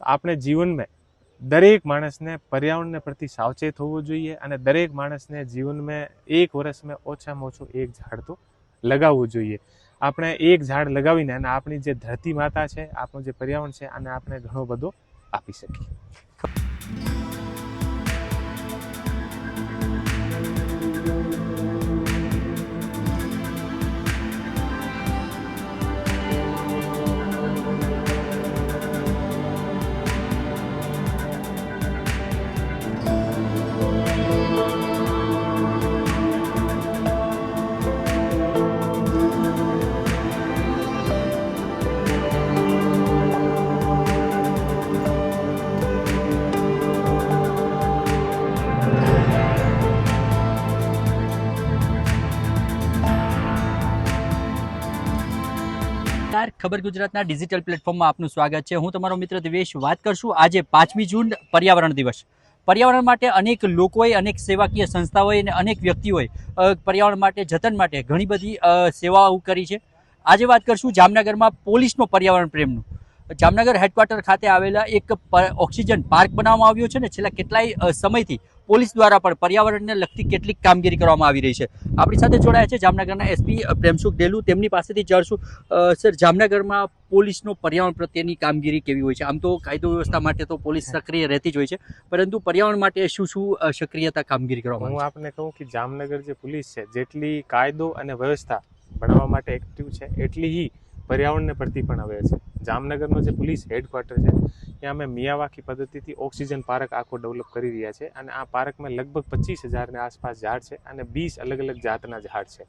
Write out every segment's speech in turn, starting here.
તો આપણે જીવનમાં દરેક માણસને પર્યાવરણને પ્રતિ સાવચેત હોવું જોઈએ અને દરેક માણસને જીવનમાં એક વર્ષમાં ઓછામાં ઓછું એક ઝાડ તો લગાવવું જોઈએ. આપણે એક ઝાડ લગાવીને અને આપણી જે ધરતી માતા છે, આપણું જે પર્યાવરણ છે અને આપણે ઘણો બધો આપી શકીએ. નમસ્કાર. ખબર ગુજરાતના ડિજિટલ પ્લેટફોર્મમાં આપનું સ્વાગત છે. હું તમારો મિત્ર દિવેશ વાત કરશું આજે પાંચમી જૂન પર્યાવરણ દિવસ. પર્યાવરણ માટે અનેક લોકોએ, અનેક સેવાકીય સંસ્થાઓએ અને અનેક વ્યક્તિઓએ પર્યાવરણ માટે, જતન માટે ઘણી બધી સેવાઓ કરી છે. આજે વાત કરશું જામનગરમાં પોલીસનો પર્યાવરણ પ્રેમનું. જામનગર હેડક્વાર્ટર ખાતે આવેલા એક ઓક્સિજન પાર્ક બનાવવામાં આવ્યો છે ને છેલ્લા કેટલાય સમયથી પોલીસ દ્વારા પણ પર્યાવરણને લગતી કેટલીક કામગીરી કરવામાં આવી રહી છે. આપણી સાથે જોડાયા છે જામનગરના એસપી પ્રેમસુખ ડેલુ. તેમની પાસેથી જાણશું સર જામનગરમાં પોલીસનો પર્યાવરણ પ્રત્યેની કામગીરી કેવી હોય છે? આમ તો કાયદો વ્યવસ્થા માટે તો પોલીસ સક્રિય રહેતી જ હોય છે. પરંતુ પર્યાવરણ માટે શું શું સક્રિયતા કામગીરી કરવામાં હું આપને કહું કે જામનગર જે પોલીસ છે જેટલી કાયદો અને વ્યવસ્થા ભણવા માટે એક્ટિવ છે એટલી પર્યાવરણને પ્રતિ પણ આવે છે. જામનગરનો જે પોલીસ હેડક્વાર્ટર છે, ત્યાં અમે મિયાવાકી પદ્ધતિથી ઓક્સિજન પાર્ક આખો ડેવલપ કરી રહ્યા છે અને આ પાર્કમાં લગભગ પચીસ હજારની આસપાસ ઝાડ છે અને વીસ અલગ અલગ જાતના ઝાડ છે.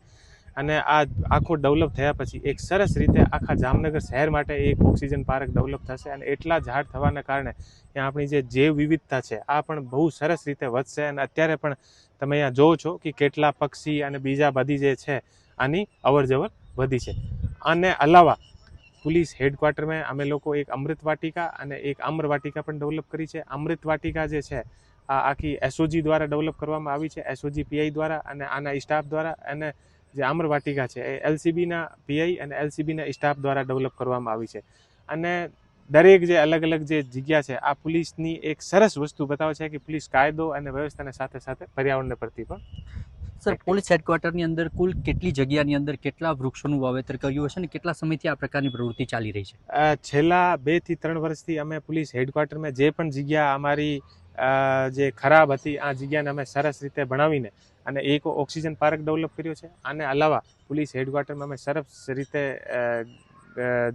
અને આ આખો ડેવલપ થયા પછી એક સરસ રીતે આખા જામનગર શહેર માટે એક ઓક્સિજન પાર્ક ડેવલપ થશે અને એટલા ઝાડ થવાના કારણે ત્યાં આપણી જે જૈવ વિવિધતા છે, આ પણ બહુ સરસ રીતે વધશે અને અત્યારે પણ તમે અહીંયા જોવો છો કે કેટલા પક્ષી અને બીજા બધી જે છે, આની અવર જવર વધી છે. અને અલાવા પોલીસ હેડક્વાર્ટરમાં અમે લોકો એક અમૃત વાટિકા અને એક આમ્ર વાટિકા પણ ડેવલપ કરી છે. અમૃત વાટિકા જે છે, આ આખી એસઓજી દ્વારા ડેવલપ કરવામાં આવી છે. એસઓજી પીઆઈ દ્વારા અને આના સ્ટાફ દ્વારા અને જે આમ્ર વાટિકા છે, એ એલસીબીના પીઆઈ અને એલસીબીના સ્ટાફ દ્વારા ડેવલપ કરવામાં આવી છે. અને દરેક જે અલગ અલગ જે જગ્યા છે, આ પોલીસની એક સરસ વસ્તુ બતાવે છે કે પોલીસ કાયદો અને વ્યવસ્થાને સાથે સાથે પર્યાવરણને પ્રતિ પણ સર પોલીસ હેડક્વાર્ટરની અંદર કુલ કેટલી જગ્યાની અંદર કેટલા વૃક્ષોનું વાવેતર કર્યું હશે અને કેટલા સમયથી આ પ્રકારની પ્રવૃત્તિ ચાલી રહી છે? છેલ્લા બેથી ત્રણ વર્ષથી અમે પોલીસ હેડક્વાર્ટરમાં જે પણ જગ્યા અમારી જે ખરાબ હતી આ જગ્યાને અમે સરસ રીતે ભણાવીને અને એક ઓક્સિજન પાર્ક ડેવલપ કર્યો છે. અને અલાવા પોલીસ હેડક્વાર્ટરમાં અમે સરસ રીતે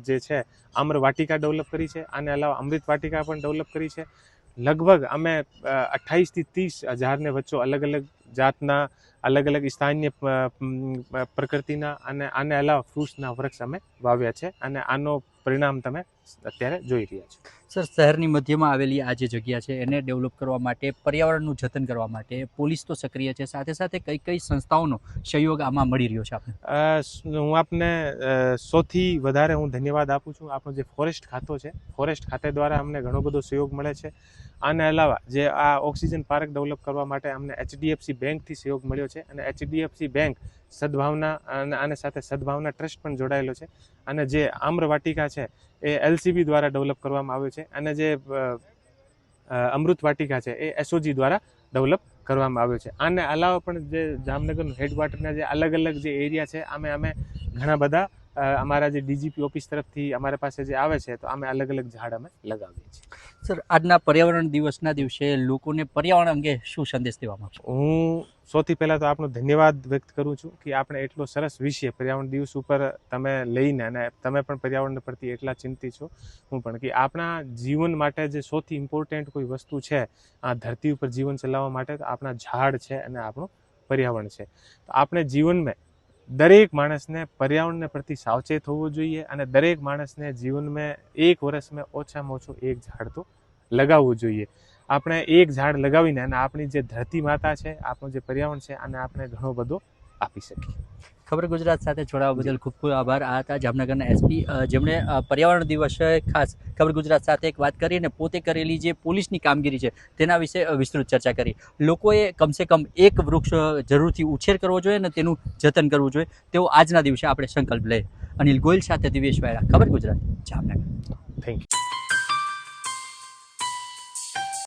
જે છે આમ્ર વાટિકા ડેવલપ કરી છે. અને અલાવા અમૃત વાટિકા પણ ડેવલપ કરી છે. લગભગ અમે અઠ્ઠાવીસથી ત્રીસ હજારને વચ્ચે અલગ અલગ જાતના અલગ અલગ સ્થાનીય પ્રકૃતિના અને આને અલાવા ફ્રૂટ્સના વૃક્ષ અમે વાવ્યા છે અને આનો પરિણામ તમે અત્યારે જોઈ રહ્યા છો. સર શહેરની મધ્યમાં આવેલી આ જે જગ્યા છે એને ડેવલપ કરવા માટે પર્યાવરણનું જતન કરવા માટે પોલીસ તો સક્રિય છે. સાથે સાથે કઈ કઈ સંસ્થાઓનો સહયોગ આમાં મળી રહ્યો છે આપણે હું આપને સૌથી વધારે હું ધન્યવાદ આપું છું. આપણો જે ફોરેસ્ટ ખાતો છે ફોરેસ્ટ ખાતે દ્વારા અમને ઘણો બધો સહયોગ મળે છે. આને અલાવા જે આ ઓક્સિજન પાર્ક ડેવલપ કરવા માટે અમને એચડીએફસી બેંકથી સહયોગ મળ્યો છે અને એચડીએફસી બેંક સદભાવના અને આને સાથે સદભાવના ટ્રસ્ટ પણ જોડાયેલો છે. અને જે આમ્ર વાટિકા છે એ એલસીબી દ્વારા ડેવલપ કરવામાં આવ્યો છે અને જે અમૃત વાટિકા છે એ એસઓજી દ્વારા ડેવલપ કરવામાં આવ્યો છે. આને અલાવા પણ જે જામનગરનું હેડક્વાર્ટરના જે અલગ અલગ જે એરિયા છે અમે અમે ઘણા બધા અમારા જે ડીજીપી ઓફિસ તરફથી અમારા પાસે જે આવે છે તો અમે અલગ અલગ ઝાડ અમે લગાવીએ છીએ. સર આજના પર્યાવરણ દિવસના દિવસે લોકોને પર્યાવરણ અંગે શું સંદેશ દેવા માંગશો? હું સૌથી પહેલાં તો આપનો ધન્યવાદ વ્યક્ત કરું છું કે આપણે એટલો સરસ વિષય પર્યાવરણ દિવસ ઉપર તમે લઈને અને તમે પણ પર્યાવરણ પ્રત્યે એટલા ચિંતિત છો. હું પણ કે આપણા જીવન માટે જે સૌથી ઇમ્પોર્ટન્ટ કોઈ વસ્તુ છે આ ધરતી ઉપર જીવન ચલાવવા માટે તો આપણા ઝાડ છે અને આપણું પર્યાવરણ છે. તો આપણે જીવનમાં દરેક માણસને પર્યાવરણને પ્રતિ સાવચેત હોવું જોઈએ અને દરેક માણસને જીવનમાં એક વર્ષમાં ઓછામાં ઓછું એક ઝાડ તો લગાવવું જોઈએ. આપણે એક ઝાડ લગાવીને અને આપણી જે ધરતી માતા છે, આપણું જે પર્યાવરણ છે, આને આપણે ઘણો બધો આપી શકીએ. ખબર ગુજરાત સાથે જોડાવા બદલ ખૂબ ખૂબ આભાર. આ હતા જામનગરના એસપી જેમણે પર્યાવરણ દિવસે ખાસ ખબર ગુજરાત સાથે એક વાત કરી અને પોતે કરેલી જે પોલીસની કામગીરી છે તેના વિશે વિસ્તૃત ચર્ચા કરી. લોકોએ કમસે કમ એક વૃક્ષ જરૂરથી ઉછેર કરવો જોઈએ અને તેનું જતન કરવું જોઈએ. તેવો આજના દિવસે આપણે સંકલ્પ લઈએ. અનિલ ગોયલ સાથે દિવેશ વાયરા ખબર ગુજરાત જામનગર. Thank you